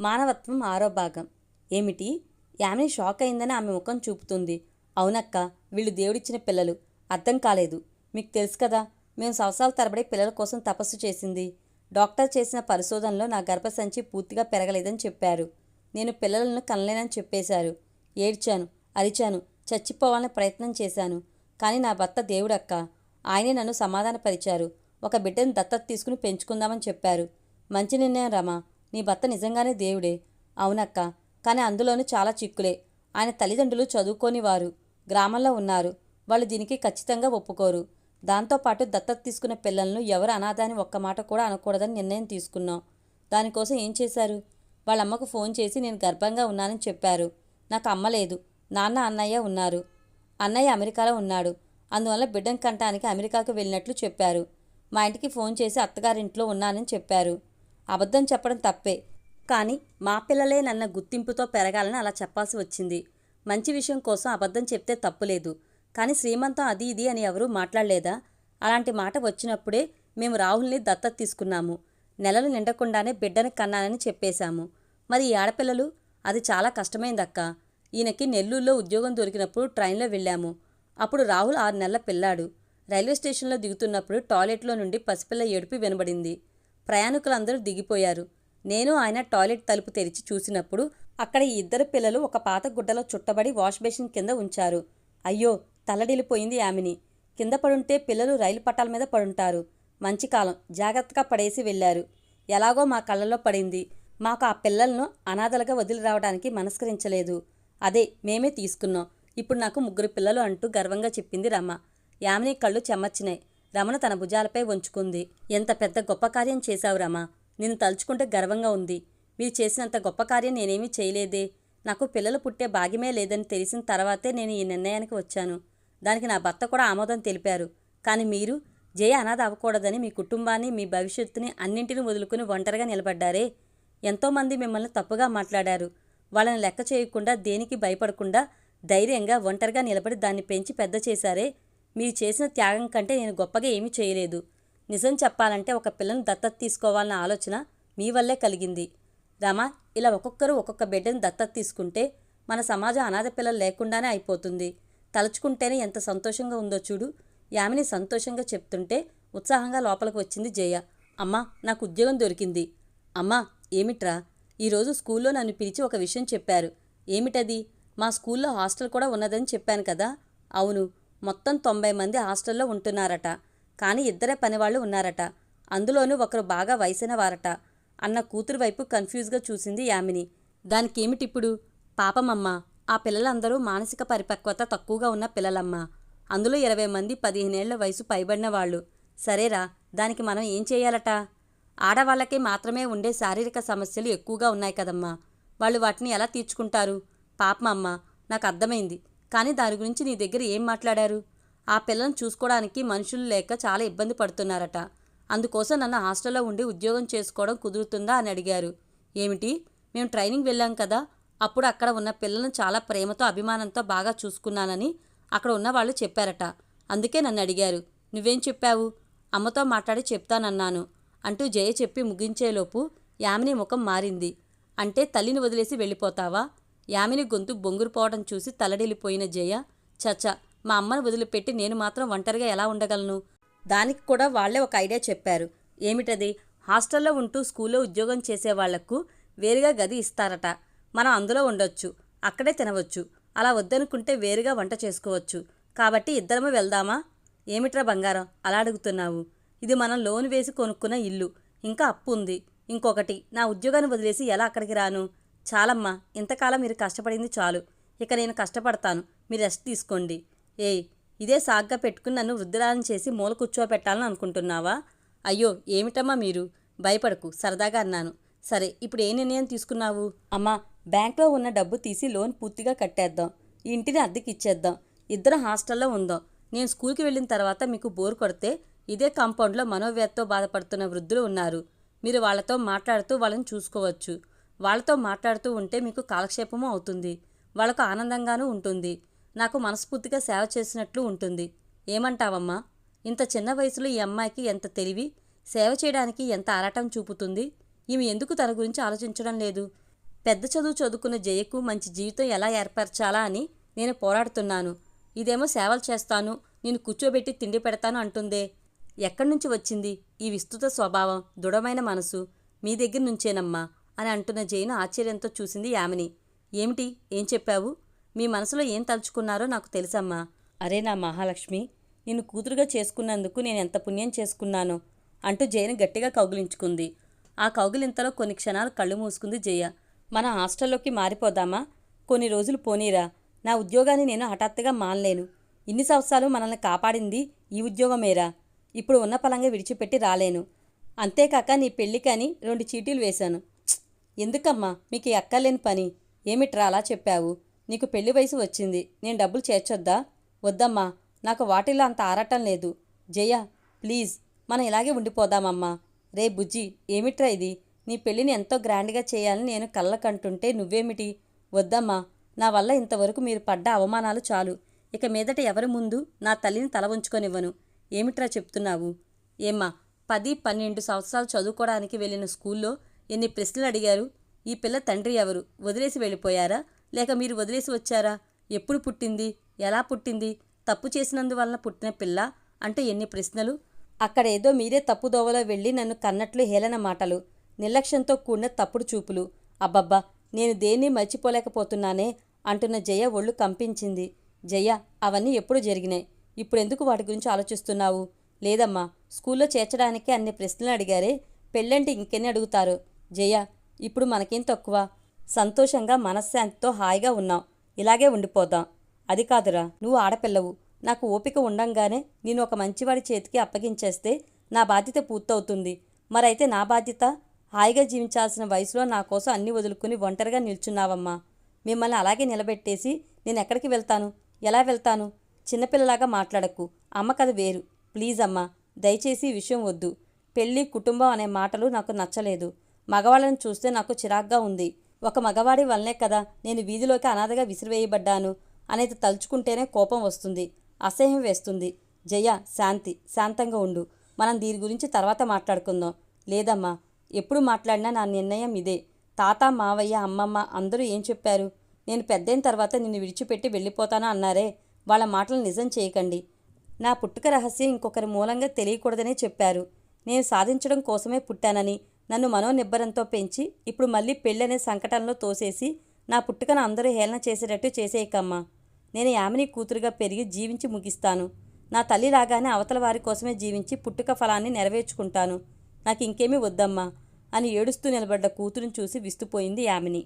మానవత్వం ఆరో భాగం. ఏమిటి? యామిని షాక్ అయిందని ఆమె ముఖం చూపుతుంది. అవునక్క వీళ్ళు దేవుడిచ్చిన పిల్లలు. అర్థం కాలేదు. మీకు తెలుసు కదా మేము సంవత్సరాల తరబడి పిల్లల కోసం తపస్సు చేసింది. డాక్టర్ చేసిన పరిశోధనలో నా గర్భసంచి పూర్తిగా పెరగలేదని చెప్పారు. నేను పిల్లలను కనలేనని చెప్పేశారు. ఏడ్చాను అరిచాను చచ్చిపోవాలని ప్రయత్నం చేశాను. కానీ నా భర్త దేవుడక్క ఆయనే నన్ను సమాధానపరిచారు. ఒక బిడ్డను దత్తత తీసుకుని పెంచుకుందామని చెప్పారు. మంచి నిర్ణయం రమా. నీ భర్త నిజంగానే దేవుడే. అవునక్క కానీ అందులోనూ చాలా చిక్కులే. ఆయన తల్లిదండ్రులు చదువుకోనివారు గ్రామంలో ఉన్నారు. వాళ్ళు దీనికి ఖచ్చితంగా ఒప్పుకోరు. దాంతోపాటు దత్తత తీసుకున్న పిల్లలను ఎవరు అనాథాని ఒక్క మాట కూడా అనకూడదని నిర్ణయం తీసుకున్నాం. దానికోసం ఏం చేశారు? వాళ్ళ అమ్మకు ఫోన్ చేసి నేను గర్భంగా ఉన్నానని చెప్పారు. నాకు అమ్మ లేదు. నాన్న అన్నయ్య ఉన్నారు. అన్నయ్య అమెరికాలో ఉన్నాడు. అందువల్ల బిడ్డం కంటానికి అమెరికాకు వెళ్ళినట్లు చెప్పారు. మా ఇంటికి ఫోన్ చేసి అత్తగారింట్లో ఉన్నానని చెప్పారు. అబద్ధం చెప్పడం తప్పే. కానీ మా పిల్లలే నన్న గుర్తింపుతో పెరగాలని అలా చెప్పాల్సి వచ్చింది. మంచి విషయం కోసం అబద్ధం చెప్తే తప్పులేదు. కానీ శ్రీమంతం అది ఇది అని ఎవరూ మాట్లాడలేదా? అలాంటి మాట వచ్చినప్పుడే మేము రాహుల్ని దత్తత తీసుకున్నాము. నెలలు నిండకుండానే బిడ్డని కన్నానని చెప్పేశాము. మరి ఈ ఆడపిల్లలు? అది చాలా కష్టమైందక్క. ఈయనకి నెల్లూరులో ఉద్యోగం దొరికినప్పుడు ట్రైన్లో వెళ్ళాము. అప్పుడు రాహుల్ ఆరు నెలల పిల్లాడు. రైల్వే స్టేషన్లో దిగుతున్నప్పుడు టాయిలెట్లో నుండి పసిపిల్ల ఏడుపు వినబడింది. ప్రయాణికులందరూ దిగిపోయారు. నేను ఆయన టాయిలెట్ తలుపు తెరిచి చూసినప్పుడు అక్కడ ఈ ఇద్దరు పిల్లలు ఒక పాత గుడ్డలో చుట్టబడి వాష్ బేసిన్ కింద ఉంచారు. అయ్యో తలడిలిపోయింది ఆమెని. కింద పడుంటే పిల్లలు రైలు పట్టాల మీద పడుంటారు. మంచి కాలం. జాగ్రత్తగా పడేసి వెళ్ళారు. ఎలాగో మా కళ్ళలో పడింది. మాకు ఆ పిల్లలను అనాథలుగా వదిలి రావడానికి మనస్కరించలేదు. అదే మేమే తీసుకున్నాం. ఇప్పుడు నాకు ముగ్గురు పిల్లలు అంటూ గర్వంగా చెప్పింది రమ. యామిని కళ్ళు చెమ్మచ్చినాయి రమణ తన భుజాలపై వంచుకుంది. ఎంత పెద్ద గొప్ప కార్యం చేశావు రమ. నిన్ను తలుచుకుంటే గర్వంగా ఉంది. మీరు చేసినంత గొప్ప కార్యం నేనేమీ చేయలేదే. నాకు పిల్లలు పుట్టే భాగ్యమే లేదని తెలిసిన తర్వాతే నేను ఈ నిర్ణయానికి వచ్చాను. దానికి నా భర్త కూడా ఆమోదం తెలిపారు. కానీ మీరు జయ అనాథ అవ్వకూడదని మీ కుటుంబాన్ని మీ భవిష్యత్తుని అన్నింటిని వదులుకుని ఒంటరిగా నిలబడ్డారే. ఎంతోమంది మిమ్మల్ని తప్పుగా మాట్లాడారు. వాళ్ళని లెక్క చేయకుండా దేనికి భయపడకుండా ధైర్యంగా ఒంటరిగా నిలబడి దాన్ని పెంచి పెద్ద చేశారే. మీరు చేసిన త్యాగం కంటే నేను గొప్పగా ఏమీ చేయలేదు. నిజం చెప్పాలంటే ఒక పిల్లను దత్తత తీసుకోవాలన్న ఆలోచన మీ వల్లే కలిగింది. రమా ఇలా ఒక్కొక్కరు ఒక్కొక్క బిడ్డను దత్తత తీసుకుంటే మన సమాజం అనాథ పిల్లలు లేకుండానే అయిపోతుంది. తలుచుకుంటేనే ఎంత సంతోషంగా ఉందో చూడు. యామిని సంతోషంగా చెప్తుంటే ఉత్సాహంగా లోపలికి వచ్చింది జయ. అమ్మా నాకు ఉద్యోగం దొరికింది. అమ్మా ఏమిట్రా? ఈరోజు స్కూల్లో నన్ను పిలిచి ఒక విషయం చెప్పారు. ఏమిటది? మా స్కూల్లో హాస్టల్ కూడా ఉన్నదని చెప్పాను కదా? అవును. మొత్తం తొంభై మంది హాస్టల్లో ఉంటున్నారట. కానీ ఇద్దరే పనివాళ్ళు ఉన్నారట. అందులోనూ ఒకరు బాగా వయసిన వారట. అన్న కూతురు వైపు కన్ఫ్యూజ్గా చూసింది యామిని. దానికేమిటిప్పుడు? పాపమమ్మ ఆ పిల్లలందరూ మానసిక పరిపక్వత తక్కువగా ఉన్న పిల్లలమ్మ. అందులో ఇరవై మంది పదిహేనేళ్ళ వయసు పైబడిన వాళ్ళు. సరేరా దానికి మనం ఏం చేయాలట? ఆడవాళ్ళకే మాత్రమే ఉండే శారీరక సమస్యలు ఎక్కువగా ఉన్నాయి కదమ్మా. వాళ్ళు వాటిని ఎలా తీర్చుకుంటారు? పాపమమ్మ నాకు అర్థమైంది. కానీ దాని గురించి నీ దగ్గర ఏం మాట్లాడారు? ఆ పిల్లను చూసుకోవడానికి మనుషులు లేక చాలా ఇబ్బంది పడుతున్నారట. అందుకోసం నన్ను హాస్టల్లో ఉండి ఉద్యోగం చేసుకోవడం కుదురుతుందా అని అడిగారు. ఏమిటి? మేము ట్రైనింగ్ వెళ్ళాం కదా. అప్పుడు అక్కడ ఉన్న పిల్లలను చాలా ప్రేమతో అభిమానంతో బాగా చూసుకున్నానని అక్కడ ఉన్న వాళ్ళు చెప్పారట. అందుకే నన్ను అడిగారు. నువ్వేం చెప్పావు? అమ్మతో మాట్లాడి చెప్తానన్నాను అంటూ జయ చెప్పి ముగించేలోపు యామిని ముఖం మారింది. అంటే తల్లిని వదిలేసి వెళ్ళిపోతావా? యామిని గొంతు బొంగురుపోవడం చూసి తలడిల్లిపోయిన జయ చచ్చ మా అమ్మను వదిలిపెట్టి నేను మాత్రం ఒంటరిగా ఎలా ఉండగలను? దానికి కూడా వాళ్ళే ఒక ఐడియా చెప్పారు. ఏమిటది? హాస్టల్లో ఉంటూ స్కూల్లో ఉద్యోగం చేసే వాళ్ళకు వేరుగా గది ఇస్తారట. మనం అందులో ఉండొచ్చు అక్కడే తినవచ్చు. అలా వద్దనుకుంటే వేరుగా వంట చేసుకోవచ్చు. కాబట్టి ఇద్దరము వెళ్దామా? ఏమిట్రా బంగారం? అలా అడుగుతున్నావు. ఇది మనం లోన్ వేసి కొనుక్కున్న ఇల్లు. ఇంకా అప్పు ఉంది. ఇంకొకటి నా ఉద్యోగాన్ని వదిలేసి ఎలా అక్కడికి రాను? చాలమ్మా ఇంతకాలం మీరు కష్టపడింది చాలు. ఇక నేను కష్టపడతాను మీరు రెస్ట్ తీసుకోండి. ఏయ్ ఇదే సాగ్గా పెట్టుకుని నన్ను వృద్ధురాలను చేసి మూల కూర్చోపెట్టాలని అనుకుంటున్నావా? అయ్యో ఏమిటమ్మా మీరు? భయపడకు సరదాగా అన్నాను. సరే ఇప్పుడు ఏ నిర్ణయం తీసుకున్నావు? అమ్మా బ్యాంక్లో ఉన్న డబ్బు తీసి లోన్ పూర్తిగా కట్టేద్దాం. ఈ ఇంటిని అద్దెకి ఇచ్చేద్దాం. ఇద్దరు హాస్టల్లో ఉందాం. నేను స్కూల్కి వెళ్ళిన తర్వాత మీకు బోర్ కొడితే ఇదే కాంపౌండ్లో మనోవ్యాధితో బాధపడుతున్న వృద్ధులు ఉన్నారు. మీరు వాళ్ళతో మాట్లాడుతూ వాళ్ళని చూసుకోవచ్చు. వాళ్ళతో మాట్లాడుతూ ఉంటే మీకు కాలక్షేపము అవుతుంది. వాళ్ళకు ఆనందంగానూ ఉంటుంది. నాకు మనస్ఫూర్తిగా సేవ చేసినట్లు ఉంటుంది. ఏమంటావమ్మా? ఇంత చిన్న వయసులో ఈ అమ్మాయికి ఎంత తెలివి? సేవ చేయడానికి ఎంత ఆరాటం చూపుతుంది? ఈమె ఎందుకు తన గురించి ఆలోచించడం లేదు? పెద్ద చదువు చదువుకున్న జయకు మంచి జీవితం ఎలా ఏర్పరచాలా అని నేను పోరాడుతున్నాను. ఇదేమో సేవలు చేస్తాను. నేను కూర్చోబెట్టి తిండి పెడతాను అంటుందే. ఎక్కడి నుంచి వచ్చింది? ఈ విస్తృత స్వభావం దృఢమైన మనసు మీ దగ్గర నుంచేనమ్మా. అని అంటున్న జైను ఆశ్చర్యంతో చూసింది యామిని. ఏమిటి? ఏం చెప్పావు? మీ మనసులో ఏం తలుచుకున్నారో నాకు తెలుసమ్మా. అరే నా మహాలక్ష్మి నిన్ను కూతురుగా చేసుకున్నందుకు నేను ఎంత పుణ్యం చేసుకున్నానో? అంటూ జయను గట్టిగా కౌగిలించుకుంది. ఆ కౌగిలింతలో కొన్ని క్షణాలు కళ్ళు మూసుకుంది జయ. మన హాస్టల్లోకి మారిపోదామా? కొన్ని రోజులు పోనీరా. నా ఉద్యోగాన్ని నేను హఠాత్తుగా మానలేను. ఇన్ని సంవత్సరాలు మనల్ని కాపాడింది ఈ ఉద్యోగమేరా? ఇప్పుడు ఉన్న పలంగా విడిచిపెట్టి రాలేను. అంతేకాక నీ పెళ్ళికని రెండు చీటీలు వేశాను. ఎందుకమ్మా? మీకు ఎక్కలేని పని. ఏమిట్రా అలా చెప్పావు? నీకు పెళ్ళి వయసు వచ్చింది. నేను డబ్బులు చేర్చొద్దా? వద్దమ్మా. నాకు వాటిల్లో అంత ఆరటం లేదు. జయ ప్లీజ్ మనం ఇలాగే ఉండిపోదామమ్మా. రే బుజ్జి ఏమిట్రా ఇది? నీ పెళ్ళిని ఎంతో గ్రాండ్గా చేయాలని నేను కళ్ళకంటుంటే నువ్వేమిటి? వద్దమ్మా. నా వల్ల ఇంతవరకు మీరు పడ్డ అవమానాలు చాలు. ఇక మీదట ఎవరి ముందు నా తల్లిని తల ఉంచుకొనివ్వను ఏమిట్రా చెప్తున్నావు? ఏమ్మా పది పన్నెండు సంవత్సరాలు చదువుకోవడానికి వెళ్ళిన స్కూల్లో ఎన్ని ప్రశ్నలు అడిగారు? ఈ పిల్ల తండ్రి ఎవరు? వదిలేసి వెళ్ళిపోయారా? లేక మీరు వదిలేసి వచ్చారా? ఎప్పుడు పుట్టింది? ఎలా పుట్టింది? తప్పు చేసినందువలన పుట్టిన పిల్ల? అంటే ఎన్ని ప్రశ్నలు? అక్కడేదో మీరే తప్పుదోవలో వెళ్ళి నన్ను కన్నట్లు హేళన మాటలు. నిర్లక్ష్యంతో కూడిన తప్పుడు చూపులు. అబ్బబ్బా నేను దేన్ని మర్చిపోలేకపోతున్నానే అంటున్న జయ ఒళ్ళు కంపించింది. జయ అవన్నీ ఎప్పుడు జరిగినాయి? ఇప్పుడెందుకు వాటి గురించి ఆలోచిస్తున్నావు? లేదమ్మా స్కూల్లో చేర్చడానికి అన్ని ప్రశ్నలు అడిగారే? పెళ్ళంటే ఇంకెన్ని అడుగుతారు? జయ ఇప్పుడు మనకేం తక్కువ? సంతోషంగా మనశ్శాంతితో హాయిగా ఉన్నాం. ఇలాగే ఉండిపోదాం. అది కాదురా నువ్వు ఆడపిల్లవు. నాకు ఓపిక ఉండంగానే నేను ఒక మంచివాడి చేతికి అప్పగించేస్తే నా బాధ్యత పూర్తవుతుంది. మరైతే నా బాధ్యత? హాయిగా జీవించాల్సిన వయసులో నా కోసం అన్ని వదులుకుని ఒంటరిగా నిల్చున్నావమ్మా. మిమ్మల్ని అలాగే నిలబెట్టేసి నేను ఎక్కడికి వెళ్తాను? ఎలా వెళ్తాను? చిన్నపిల్లలాగా మాట్లాడకు. అమ్మ కథ వేరు. ప్లీజ్ అమ్మా దయచేసి విషయం వద్దు. పెళ్ళి కుటుంబం అనే మాటలు నాకు నచ్చలేదు. మగవాళ్ళని చూస్తే నాకు చిరాగ్గా ఉంది. ఒక మగవాడి వల్లనే కదా నేను వీధిలోకి అనాథగా విసిరివేయబడ్డాను అనేది తలుచుకుంటేనే కోపం వస్తుంది అసహ్యం వేస్తుంది. జయ శాంతి శాంతంగా ఉండు. మనం దీని గురించి తర్వాత మాట్లాడుకుందాం. లేదమ్మా ఎప్పుడు మాట్లాడినా నా నిర్ణయం ఇదే. తాత మావయ్య అమ్మమ్మ అందరూ ఏం చెప్పారు? నేను పెద్దయిన తర్వాత నిన్ను విడిచిపెట్టి వెళ్ళిపోతానా అన్నారే? వాళ్ళ మాటలు నిజం చేయకండి. నా పుట్టుక రహస్యం ఇంకొకరి మూలంగా తెలియకూడదనే చెప్పారు. నేను సాధించడం కోసమే పుట్టానని నన్ను మనోనిబ్బరంతో పెంచి ఇప్పుడు మళ్ళీ పెళ్ళనే సంకటంలో తోసేసి నా పుట్టుకను అందరూ హేళన చేసేటట్టు చేసేయకమ్మా. నేను యామిని కూతురుగా పెరిగి జీవించి ముగిస్తాను. నా తల్లి రాగానే అవతల వారి కోసమే జీవించి పుట్టుక ఫలాన్ని నెరవేర్చుకుంటాను. నాకు ఇంకేమీ వద్దమ్మా అని ఏడుస్తూ నిలబడ్డ కూతురుని చూసి విస్తుపోయింది యామిని